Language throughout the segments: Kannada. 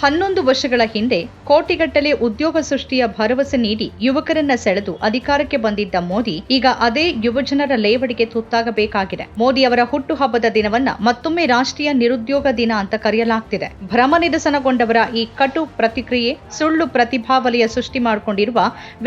ಹನ್ನೊಂದು ವರ್ಷಗಳ ಹಿಂದೆ ಕೋಟಿಗಟ್ಟಲೆ ಉದ್ಯೋಗ ಸೃಷ್ಟಿಯ ಭರವಸೆ ನೀಡಿ ಯುವಕರನ್ನ ಸೆಳೆದು ಅಧಿಕಾರಕ್ಕೆ ಬಂದಿದ್ದ ಮೋದಿ, ಈಗ ಅದೇ ಯುವಜನರ ಲೇವಡಿಗೆ ತುತ್ತಾಗಬೇಕಾಗಿದೆ. ಮೋದಿ ಅವರ ಹುಟ್ಟುಹಬ್ಬದ ದಿನವನ್ನ ಮತ್ತೊಮ್ಮೆ ರಾಷ್ಟ್ರೀಯ ನಿರುದ್ಯೋಗ ದಿನ ಅಂತ ಕರೆಯಲಾಗ್ತಿದೆ. ಭ್ರಮ ನಿರಸನಗೊಂಡವರ ಈ ಕಟು ಪ್ರತಿಕ್ರಿಯೆ, ಸುಳ್ಳು ಪ್ರತಿಭಾವಲಯ ಸೃಷ್ಟಿ ಮಾಡಿಕೊಂಡಿರುವ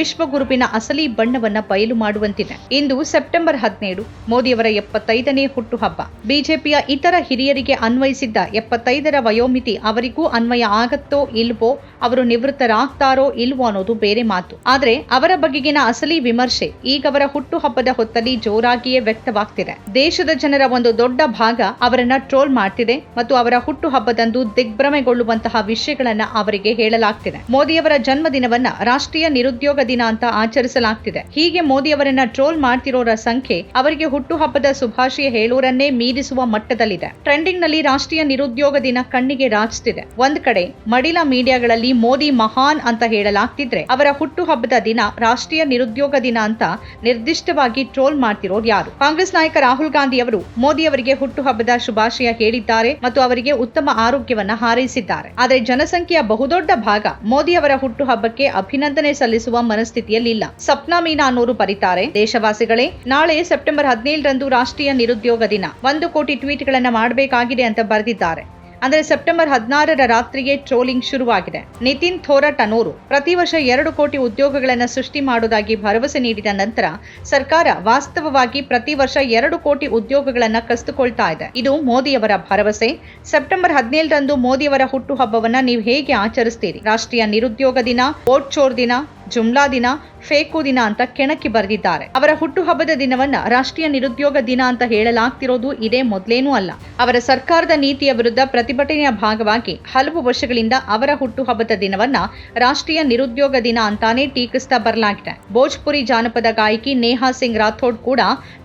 ವಿಶ್ವಗುರುವಿನ ಅಸಲಿ ಬಣ್ಣವನ್ನ ಬಯಲು ಮಾಡುವಂತಿದೆ. ಇಂದು ಸೆಪ್ಟೆಂಬರ್ ಹದಿನೇಳು ಮೋದಿಯವರ ಎಪ್ಪತ್ತೈದನೇ ಹುಟ್ಟುಹಬ್ಬ. ಬಿಜೆಪಿಯ ಇತರ ಹಿರಿಯರಿಗೆ ಅನ್ವಯಿಸಿದ್ದ ಎಪ್ಪತ್ತೈದರ ವಯೋಮಿತಿ ಅವರಿಗೂ ಅನ್ವಯ ಆಗತ್ತೋ ಇಲ್ವೋ, ಅವರು ನಿವೃತ್ತರಾಗ್ತಾರೋ ಇಲ್ವೋ ಅನ್ನೋದು ಬೇರೆ ಮಾತು. ಆದ್ರೆ ಅವರ ಬಗೆಗಿನ ಅಸಲಿ ವಿಮರ್ಶೆ ಈಗ ಅವರ ಹುಟ್ಟುಹಬ್ಬದ ಹೊತ್ತಲ್ಲಿ ಜೋರಾಗಿಯೇ ವ್ಯಕ್ತವಾಗ್ತಿದೆ. ದೇಶದ ಜನರ ಒಂದು ದೊಡ್ಡ ಭಾಗ ಅವರನ್ನ ಟ್ರೋಲ್ ಮಾಡ್ತಿದೆ ಮತ್ತು ಅವರ ಹುಟ್ಟುಹಬ್ಬದಂದು ದಿಗ್ಭ್ರಮೆಗೊಳ್ಳುವಂತಹ ವಿಷಯಗಳನ್ನ ಅವರಿಗೆ ಹೇಳಲಾಗ್ತಿದೆ. ಮೋದಿಯವರ ಜನ್ಮದಿನವನ್ನ ರಾಷ್ಟ್ರೀಯ ನಿರುದ್ಯೋಗ ದಿನ ಅಂತ ಆಚರಿಸಲಾಗ್ತಿದೆ. ಹೀಗೆ ಮೋದಿಯವರನ್ನ ಟ್ರೋಲ್ ಮಾಡ್ತಿರೋರ ಸಂಖ್ಯೆ ಅವರಿಗೆ ಹುಟ್ಟುಹಬ್ಬದ ಶುಭಾಶಯ ಹೇಳೋರನ್ನೇ ಮೀರಿಸುವ ಮಟ್ಟದಲ್ಲಿದೆ. ಟ್ರೆಂಡಿಂಗ್ನಲ್ಲಿ ರಾಷ್ಟ್ರೀಯ ನಿರುದ್ಯೋಗ ದಿನ ಕಣ್ಣಿಗೆ ರಾಚ್ತಿದೆ. ಒಂದ್ ಕಡೆ ಮಡಿಲ ಮೀಡಿಯಾಗಳಲ್ಲಿ ಮೋದಿ ಮಹಾನ್ ಅಂತ ಹೇಳಲಾಗ್ತಿದ್ರೆ ಅವರ ಹುಟ್ಟುಹಬ್ಬದ ದಿನ ರಾಷ್ಟ್ರೀಯ ನಿರುದ್ಯೋಗ ದಿನ ಅಂತ ನಿರ್ದಿಷ್ಟವಾಗಿ ಟ್ರೋಲ್ ಮಾಡ್ತಿರೋರು ಯಾರು? ಕಾಂಗ್ರೆಸ್ ನಾಯಕ ರಾಹುಲ್ ಗಾಂಧಿ ಅವರು ಮೋದಿ ಅವರಿಗೆ ಹುಟ್ಟುಹಬ್ಬದ ಶುಭಾಶಯ ಹೇಳಿದ್ದಾರೆ ಮತ್ತು ಅವರಿಗೆ ಉತ್ತಮ ಆರೋಗ್ಯವನ್ನ ಹಾರೈಸಿದ್ದಾರೆ. ಆದರೆ ಜನಸಂಖ್ಯೆಯ ಬಹುದೊಡ್ಡ ಭಾಗ ಮೋದಿ ಅವರ ಹುಟ್ಟುಹಬ್ಬಕ್ಕೆ ಅಭಿನಂದನೆ ಸಲ್ಲಿಸುವ ಮನಸ್ಥಿತಿಯಲ್ಲಿಲ್ಲ ಸಪ್ನಾ ಮೀನಾ ಅನ್ನೋರು ಬರೀತಾರೆ. ದೇಶವಾಸಿಗಳೇ, ನಾಳೆ ಸೆಪ್ಟೆಂಬರ್ ಹದಿನೇಳರಂದು ರಾಷ್ಟ್ರೀಯ ನಿರುದ್ಯೋಗ ದಿನ. ಒಂದು ಕೋಟಿ ಟ್ವೀಟ್ಗಳನ್ನ ಮಾಡಬೇಕಾಗಿದೆ ಅಂತ ಬರೆದಿದ್ದಾರೆ. ಅಂದರೆ ಸೆಪ್ಟೆಂಬರ್ ಹದಿನಾರರ ರಾತ್ರಿಗೆ ಟ್ರೋಲಿಂಗ್ ಶುರುವಾಗಿದೆ. ನಿತಿನ್ ಥೋರಟ್ ಅನೂರು ಪ್ರತಿ ವರ್ಷ ಎರಡು ಕೋಟಿ ಉದ್ಯೋಗಗಳನ್ನು ಸೃಷ್ಟಿ ಮಾಡುವುದಾಗಿ ಭರವಸೆ ನೀಡಿದ ನಂತರ ಸರ್ಕಾರ ವಾಸ್ತವವಾಗಿ ಪ್ರತಿ ವರ್ಷ ಎರಡು ಕೋಟಿ ಉದ್ಯೋಗಗಳನ್ನು ಕಸಿದುಕೊಳ್ತಾ ಇದೆ. ಇದು ಮೋದಿಯವರ ಭರವಸೆ. ಸೆಪ್ಟೆಂಬರ್ ಹದಿನೇಳರಂದು ಮೋದಿಯವರ ಹುಟ್ಟುಹಬ್ಬವನ್ನ ನೀವು ಹೇಗೆ ಆಚರಿಸ್ತೀರಿ? ರಾಷ್ಟ್ರೀಯ ನಿರುದ್ಯೋಗ ದಿನ, ವೋಟ್ ಚೋರ್ ದಿನ ಜುಮ್ಲಾ ದಿನ, ಫೇಕು ದಿನ ಅಂತ ಕೆಣಕಿ ಬರೆದಿದ್ದಾರೆ. ಅವರ ಹುಟ್ಟುಹಬ್ಬದ ದಿನವನ್ನ ರಾಷ್ಟ್ರೀಯ ನಿರುದ್ಯೋಗ ದಿನ ಅಂತ ಹೇಳಲಾಗ್ತಿರೋದು ಇದೇ ಮೊದಲೇನೂ ಅಲ್ಲ. ಅವರ ಸರ್ಕಾರದ ನೀತಿಯ ವಿರುದ್ಧ ಪ್ರತಿಭಟನೆಯ ಭಾಗವಾಗಿ ಹಲವು ವರ್ಷಗಳಿಂದ ಅವರ ಹುಟ್ಟುಹಬ್ಬದ ದಿನವನ್ನ ರಾಷ್ಟ್ರೀಯ ನಿರುದ್ಯೋಗ ದಿನ ಅಂತಾನೆ ಟೀಕಿಸ್ತಾ ಬರಲಾಗಿದೆ. ಭೋಜ್ಪುರಿ ಜಾನಪದ ಗಾಯಕಿ ನೇಹಾ ಸಿಂಗ್ ರಾಥೋಡ್ ಕೂಡ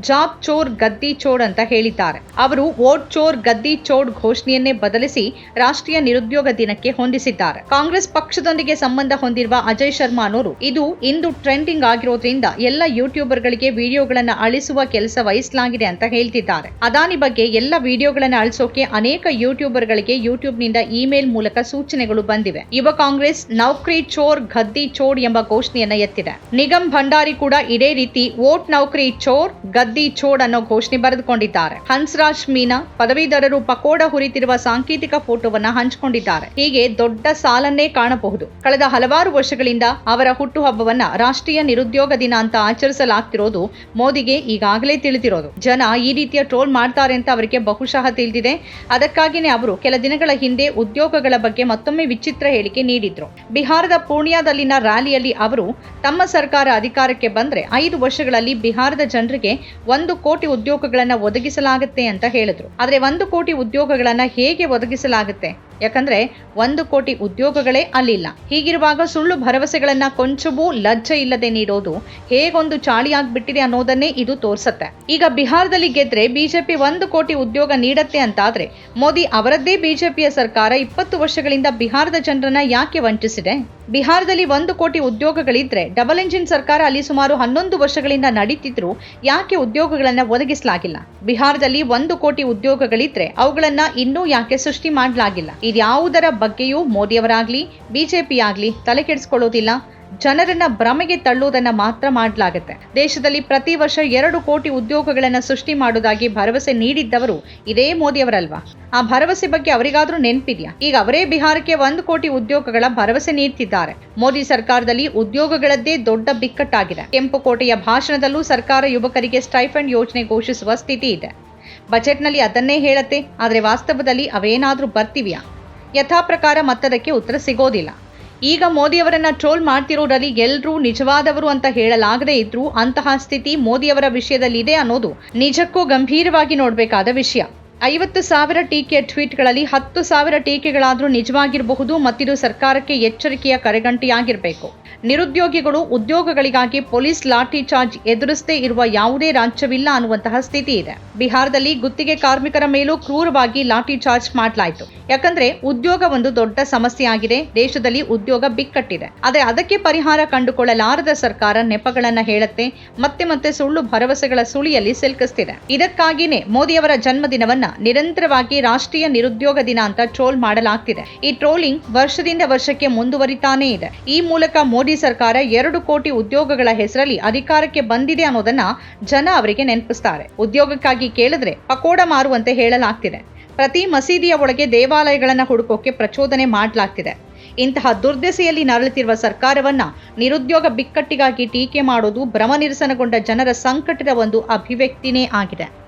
ಜಾಬ್ ಚೋರ್ ಗದ್ದಿ ಚೋರ್ ಅಂತ ಹೇಳಿದ್ದಾರೆ. ಅವರು ವೋಟ್ ಚೋರ್ ಗದ್ದಿ ಚೋಡ್ ಘೋಷಣೆಯನ್ನೇ ಬದಲಿಸಿ ರಾಷ್ಟ್ರೀಯ ನಿರುದ್ಯೋಗ ದಿನಕ್ಕೆ ಹೊಂದಿಸಿದ್ದಾರೆ. ಕಾಂಗ್ರೆಸ್ ಪಕ್ಷದೊಂದಿಗೆ ಸಂಬಂಧ ಹೊಂದಿರುವ ಅಜಯ್ ಶರ್ಮಾ ಇದು ಇಂದು ಟ್ರೆಂಡಿಂಗ್ ಆಗಿರೋದ್ರಿಂದ ಎಲ್ಲ ಯೂಟ್ಯೂಬರ್ಗಳಿಗೆ ವಿಡಿಯೋಗಳನ್ನು ಅಳಿಸುವ ಕೆಲಸ ವಹಿಸಲಾಗಿದೆ ಅಂತ ಹೇಳ್ತಿದ್ದಾರೆ. ಅದಾನಿ ಬಗ್ಗೆ ಎಲ್ಲ ವಿಡಿಯೋಗಳನ್ನು ಅಳಿಸೋಕೆ ಅನೇಕ ಯೂಟ್ಯೂಬರ್ಗಳಿಗೆ ಯೂಟ್ಯೂಬ್ನಿಂದ ಇಮೇಲ್ ಮೂಲಕ ಸೂಚನೆಗಳು ಬಂದಿವೆ. ಯುವ ಕಾಂಗ್ರೆಸ್, ನೌಕರಿ ಚೋರ್, ಗದ್ದಿ ಚೋರ್ ಎಂಬ ಘೋಷಣೆಯನ್ನ ಎತ್ತಿದೆ. ನಿಗಮ್ ಭಂಡಾರಿ ಕೂಡ ಇದೇ ರೀತಿ ವೋಟ್ ನೌಕರಿ ಚೋರ್, ಗದ್ದಿ ಚೋರ್ ಅನ್ನೋ ಘೋಷಣೆ ಬರೆದುಕೊಂಡಿದ್ದಾರೆ. ಹನ್ಸ್ರಾಜ್ ಮೀನಾ ಪದವೀಧರರು ಪಕೋಡ ಹುರಿತಿರುವ ಸಾಂಕೇತಿಕ ಫೋಟೋವನ್ನ ಹಂಚಿಕೊಂಡಿದ್ದಾರೆ. ಹೀಗೆ ದೊಡ್ಡ ಸಾಲನ್ನೇ ಕಾಣಬಹುದು. ಕಳೆದ ಹಲವಾರು ವರ್ಷಗಳಿಂದ ಅವರ ಹುಟ್ಟುಹಬ್ಬವನ್ನ ರಾಷ್ಟ್ರೀಯ ನಿರುದ್ಯೋಗ ದಿನ ಅಂತ ಆಚರಿಸಲಾಗ್ತಿರೋದು ಮೋದಿಗೆ ಈಗಾಗಲೇ ತಿಳಿದಿರೋದು. ಜನ ಈ ರೀತಿಯ ಟ್ರೋಲ್ ಮಾಡ್ತಾರೆ ಅಂತ ಅವರಿಗೆ ಬಹುಶಃ ತಿಳಿದಿದೆ. ಅದಕ್ಕಾಗಿನೇ ಅವರು ಕೆಲ ದಿನಗಳ ಹಿಂದೆ ಉದ್ಯೋಗಗಳ ಬಗ್ಗೆ ಮತ್ತೊಮ್ಮೆ ವಿಚಿತ್ರ ಹೇಳಿಕೆ ನೀಡಿದ್ರು. ಬಿಹಾರದ ಪೂರ್ಣಿಯಾದಲ್ಲಿನ ರ್ಯಾಲಿಯಲ್ಲಿ ಅವರು ತಮ್ಮ ಸರ್ಕಾರ ಅಧಿಕಾರಕ್ಕೆ ಬಂದ್ರೆ ಐದು ವರ್ಷಗಳಲ್ಲಿ ಬಿಹಾರದ ಜನರಿಗೆ ಒಂದು ಕೋಟಿ ಉದ್ಯೋಗಗಳನ್ನ ಒದಗಿಸಲಾಗುತ್ತೆ ಅಂತ ಹೇಳಿದ್ರು. ಆದ್ರೆ ಒಂದು ಕೋಟಿ ಉದ್ಯೋಗಗಳನ್ನ ಹೇಗೆ ಒದಗಿಸಲಾಗುತ್ತೆ? ಯಾಕಂದ್ರೆ ಒಂದು ಕೋಟಿ ಉದ್ಯೋಗಗಳೇ ಅಲ್ಲಿಲ್ಲ. ಹೀಗಿರುವಾಗ ಸುಳ್ಳು ಭರವಸೆಗಳನ್ನು ಕೊಂಚವೂ ಲಜ್ಜೆ ಇಲ್ಲದೆ ನೀಡೋದು ಹೇಗೊಂದು ಚಾಳಿಯಾಗ್ಬಿಟ್ಟಿದೆ ಅನ್ನೋದನ್ನೇ ಇದು ತೋರಿಸುತ್ತೆ. ಈಗ ಬಿಹಾರದಲ್ಲಿ ಗೆದ್ರೆ ಬಿಜೆಪಿ ಒಂದು ಕೋಟಿ ಉದ್ಯೋಗ ನೀಡತ್ತೆ ಅಂತಾದ್ರೆ ಮೋದಿ ಅವರದ್ದೇ ಬಿಜೆಪಿಯ ಸರ್ಕಾರ ಇಪ್ಪತ್ತು ವರ್ಷಗಳಿಂದ ಬಿಹಾರದ ಜನರನ್ನ ಯಾಕೆ ವಂಚಿಸಿದೆ? ಬಿಹಾರದಲ್ಲಿ ಒಂದು ಕೋಟಿ ಉದ್ಯೋಗಗಳಿದ್ರೆ ಡಬಲ್ ಇಂಜಿನ್ ಸರ್ಕಾರ ಅಲ್ಲಿ ಸುಮಾರು ಹನ್ನೊಂದು ವರ್ಷಗಳಿಂದ ನಡೀತಿದ್ರು, ಯಾಕೆ ಉದ್ಯೋಗಗಳನ್ನು ಒದಗಿಸಲಾಗಿಲ್ಲ? ಬಿಹಾರದಲ್ಲಿ ಒಂದು ಕೋಟಿ ಉದ್ಯೋಗಗಳಿದ್ರೆ ಅವುಗಳನ್ನ ಇನ್ನೂ ಯಾಕೆ ಸೃಷ್ಟಿ ಮಾಡಲಾಗಿಲ್ಲ? ಇದ್ಯಾವುದರ ಬಗ್ಗೆಯೂ ಮೋದಿಯವರಾಗ್ಲಿ ಬಿಜೆಪಿ ಆಗ್ಲಿ ತಲೆ ಕೆಡಿಸ್ಕೊಳ್ಳೋದಿಲ್ಲ. ಜನರನ್ನ ಭ್ರಮೆಗೆ ತಳ್ಳುವುದನ್ನ ಮಾತ್ರ ಮಾಡಲಾಗುತ್ತೆ. ದೇಶದಲ್ಲಿ ಪ್ರತಿ ವರ್ಷ ಎರಡು ಕೋಟಿ ಉದ್ಯೋಗಗಳನ್ನ ಸೃಷ್ಟಿ ಮಾಡುವುದಾಗಿ ಭರವಸೆ ನೀಡಿದ್ದವರು ಇದೇ ಮೋದಿಯವರಲ್ವಾ? ಆ ಭರವಸೆ ಬಗ್ಗೆ ಅವರಿಗಾದ್ರೂ ನೆನಪಿದ್ಯಾ? ಈಗ ಅವರೇ ಬಿಹಾರಕ್ಕೆ ಒಂದು ಕೋಟಿ ಉದ್ಯೋಗಗಳ ಭರವಸೆ ನೀಡ್ತಿದ್ದಾರೆ. ಮೋದಿ ಸರ್ಕಾರದಲ್ಲಿ ಉದ್ಯೋಗಗಳದ್ದೇ ದೊಡ್ಡ ಬಿಕ್ಕಟ್ಟಾಗಿದೆ. ಕೆಂಪುಕೋಟೆಯ ಭಾಷಣದಲ್ಲೂ ಸರ್ಕಾರ ಯುವಕರಿಗೆ ಸ್ಟೈಫಂಡ್ ಯೋಜನೆ ಘೋಷಿಸುವ ಸ್ಥಿತಿ ಇದೆ. ಬಜೆಟ್ನಲ್ಲಿ ಅದನ್ನೇ ಹೇಳತ್ತೆ, ಆದರೆ ವಾಸ್ತವದಲ್ಲಿ ಅವೇನಾದ್ರೂ ಬರ್ತಿವ್ಯಾ? ಯಥಾ ಪ್ರಕಾರ ಮತ್ತದಕ್ಕೆ ಉತ್ತರ ಸಿಗೋದಿಲ್ಲ. ಈಗ ಮೋದಿಯವರನ್ನ ಟ್ರೋಲ್ ಮಾಡ್ತಿರೋರಲ್ಲಿ ಎಲ್ಲರೂ ನಿಜವಾದವರು ಅಂತ ಹೇಳಲಾಗದೇ ಇದ್ರೂ ಅಂತಹ ಸ್ಥಿತಿ ಮೋದಿಯವರ ವಿಷಯದಲ್ಲಿ ಇದೆ ಅನ್ನೋದು ನಿಜಕ್ಕೂ ಗಂಭೀರವಾಗಿ ನೋಡಬೇಕಾದ ವಿಷಯ. ಐವತ್ತು ಸಾವಿರ ಟೀಕೆಯ ಟ್ವೀಟ್ಗಳಲ್ಲಿ ಹತ್ತು ಸಾವಿರ ಟೀಕೆಗಳಾದರೂ ನಿಜವಾಗಿರಬಹುದು, ಮತ್ತಿದು ಸರ್ಕಾರಕ್ಕೆ ಎಚ್ಚರಿಕೆಯ ಕರೆಗಂಟೆಯಾಗಿರಬೇಕು. ನಿರುದ್ಯೋಗಿಗಳು ಉದ್ಯೋಗಗಳಿಗಾಗಿ ಪೊಲೀಸ್ ಲಾಠಿ ಚಾರ್ಜ್ ಎದುರಿಸದೇ ಇರುವ ಯಾವುದೇ ರಾಜ್ಯವಿಲ್ಲ ಅನ್ನುವಂತಹ ಸ್ಥಿತಿ ಇದೆ. ಬಿಹಾರದಲ್ಲಿ ಗುತ್ತಿಗೆ ಕಾರ್ಮಿಕರ ಮೇಲೂ ಕ್ರೂರವಾಗಿ ಲಾಠಿ ಚಾರ್ಜ್ ಮಾಡಲಾಯಿತು. ಯಾಕಂದ್ರೆ ಉದ್ಯೋಗ ಒಂದು ದೊಡ್ಡ ಸಮಸ್ಯೆಯಾಗಿದೆ, ದೇಶದಲ್ಲಿ ಉದ್ಯೋಗ ಬಿಕ್ಕಟ್ಟಿದೆ. ಆದರೆ ಅದಕ್ಕೆ ಪರಿಹಾರ ಕಂಡುಕೊಳ್ಳಲಾರದ ಸರ್ಕಾರ ನೆಪಗಳನ್ನ ಹೇಳುತ್ತೆ, ಮತ್ತೆ ಮತ್ತೆ ಸುಳ್ಳು ಭರವಸೆಗಳ ಸುಳಿಯಲ್ಲಿ ಸಿಲುಕಿಸ್ತಿದೆ. ಇದಕ್ಕಾಗಿಯೇ ಮೋದಿಯವರ ಜನ್ಮದಿನವನ್ನ ನಿರಂತರವಾಗಿ ರಾಷ್ಟ್ರೀಯ ನಿರುದ್ಯೋಗ ದಿನ ಅಂತ ಟ್ರೋಲ್ ಮಾಡಲಾಗ್ತಿದೆ. ಈ ಟ್ರೋಲಿಂಗ್ ವರ್ಷದಿಂದ ವರ್ಷಕ್ಕೆ ಮುಂದುವರಿತಾನೇ ಇದೆ. ಈ ಮೂಲಕ ಮೋದಿ ಸರ್ಕಾರ ಎರಡು ಕೋಟಿ ಉದ್ಯೋಗಗಳ ಹೆಸರಲ್ಲಿ ಅಧಿಕಾರಕ್ಕೆ ಬಂದಿದೆ ಅನ್ನೋದನ್ನ ಜನ ಅವರಿಗೆ ನೆನಪಿಸ್ತಾರೆ. ಉದ್ಯೋಗಕ್ಕಾಗಿ ಕೇಳಿದ್ರೆ ಪಕೋಡ ಮಾರುವಂತೆ ಹೇಳಲಾಗ್ತಿದೆ. ಪ್ರತಿ ಮಸೀದಿಯ ಒಳಗೆ ದೇವಾಲಯಗಳನ್ನ ಹುಡುಕೋಕೆ ಪ್ರಚೋದನೆ ಮಾಡಲಾಗ್ತಿದೆ. ಇಂತಹ ದುರ್ದೆಸೆಯಲ್ಲಿ ನರಳುತ್ತಿರುವ ಸರ್ಕಾರವನ್ನ ನಿರುದ್ಯೋಗ ಬಿಕ್ಕಟ್ಟಿಗಾಗಿ ಟೀಕೆ ಮಾಡೋದು ಭ್ರಮ ನಿರಸನಗೊಂಡ ಜನರ ಸಂಕಟದ ಒಂದು ಅಭಿವ್ಯಕ್ತಿನೇ ಆಗಿದೆ.